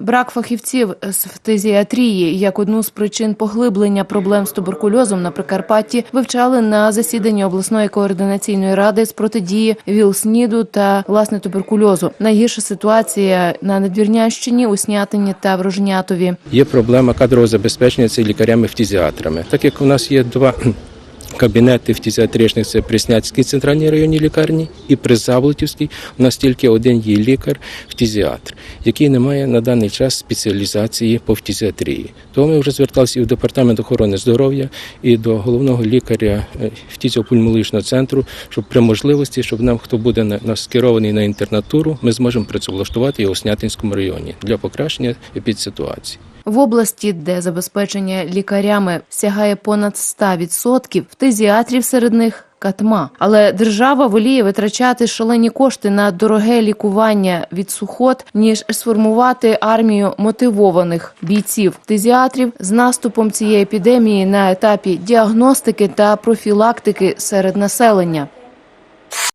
Брак фахівців з фтизіатрії як одну з причин поглиблення проблем з туберкульозом на Прикарпатті вивчали на засіданні обласної координаційної ради з протидії ВІЛ-СНІДу та власне туберкульозу. Найгірша ситуація на Надвірнящині, у Снятині та в Рожнятові. Є проблема кадрового забезпечення це лікарями-фтізіатрами. Так як у нас є два кабінети фтізіатричних, це при Снятській центральній районній лікарні і при Заволотівській, у нас тільки один є лікар-фтізіатр, який не має на даний час спеціалізації по фтізіатрії. Тому ми вже зверталися і в департамент охорони здоров'я, і до головного лікаря е, фтізіопульмологічного центру, щоб при можливості, щоб нам хто буде на скерований на інтернатуру, ми зможемо працевлаштувати його у Снятинському районі для покращення епідситуації. В області, де забезпечення лікарями сягає понад 100%, фтизіатрів серед них катма. Але держава воліє витрачати шалені кошти на дороге лікування від сухот, ніж сформувати армію мотивованих бійців фтизіатрів з наступом цієї епідемії на етапі діагностики та профілактики серед населення.